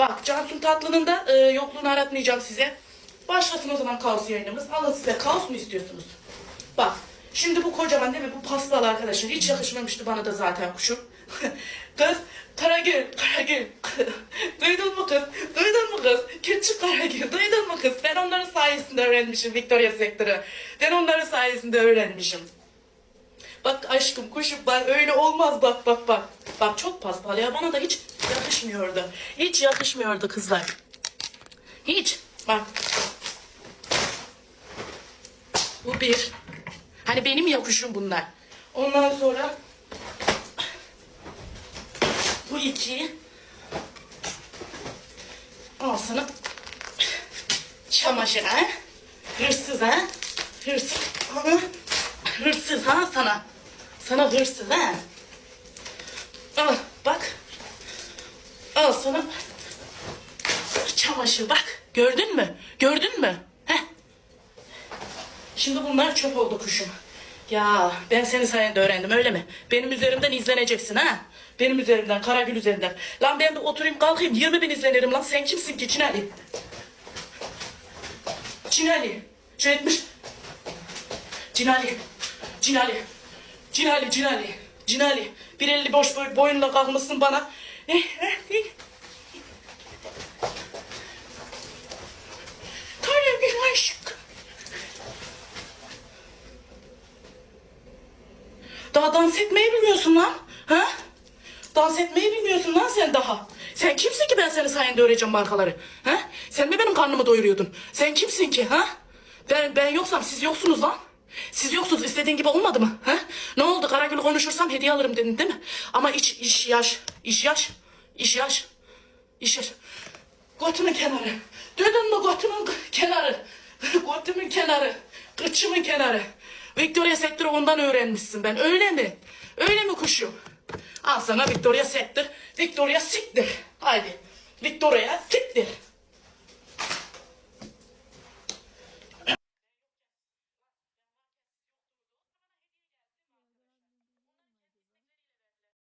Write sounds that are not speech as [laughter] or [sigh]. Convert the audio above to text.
Bak Cansun Tatlı'nın da e, yokluğunu aratmayacağım size. Başlasın o zaman kaos yayınımız. Alın size kaos mu istiyorsunuz? Bak şimdi bu kocaman değil mi? Bu paspal arkadaşlar. Hiç yakışmamıştı bana da zaten kuşum. [laughs] kız Karagül, Karagül. [laughs] duydun mu kız? Duydun mu kız? Küçük Karagül, duydun mu kız? Ben onların sayesinde öğrenmişim Victoria Sector'ı. Ben onların sayesinde öğrenmişim. Bak aşkım kuşum bak öyle olmaz bak bak bak. Bak çok paspal ya bana da hiç yakışmıyordu. Hiç yakışmıyordu kızlar. Hiç. Bak. Bu bir. Hani benim ya kuşum bunlar. Ondan sonra bu iki. Al sana çamaşır ha. Hırsız ha. Hırsız. Aha. Hırsız ha sana. Sana hırsız ha. Al bak. Al sana çamaşır bak. Gördün mü? Gördün mü? Heh. Şimdi bunlar çöp oldu kuşum. Ya ben senin sayende öğrendim öyle mi? Benim üzerimden izleneceksin ha? Benim üzerimden, Karagül üzerinden. Lan ben de oturayım kalkayım 20 bin izlenirim lan. Sen kimsin ki Cinali? Cinali. Şey etmiş. Cinali. Cinali. Cinali, Cinali. Cinali. Bir elli boş boy, boyunla kalkmışsın bana. Eh, eh, eh. Karagül aşk. Daha dans etmeyi bilmiyorsun lan. Ha? Dans etmeyi bilmiyorsun lan sen daha. Sen kimsin ki ben senin sayende öğreneceğim markaları? Ha? Sen mi benim karnımı doyuruyordun? Sen kimsin ki ha? Ben ben yoksam siz yoksunuz lan. Siz yoksunuz istediğin gibi olmadı mı? Ha? Ne oldu Karagül konuşursam hediye alırım dedin değil mi? Ama iç iş yaş. iş yaş. iş yaş. İş yaş. Götümün kenarı. Duydun mu götümün kenarı? [laughs] götümün kenarı. Kıçımın kenarı. Victoria Sector'ı ondan öğrenmişsin ben. Öyle mi? Öyle mi kuşum? Al sana Victoria Sector. Victoria siktir. Haydi. Victoria siktir.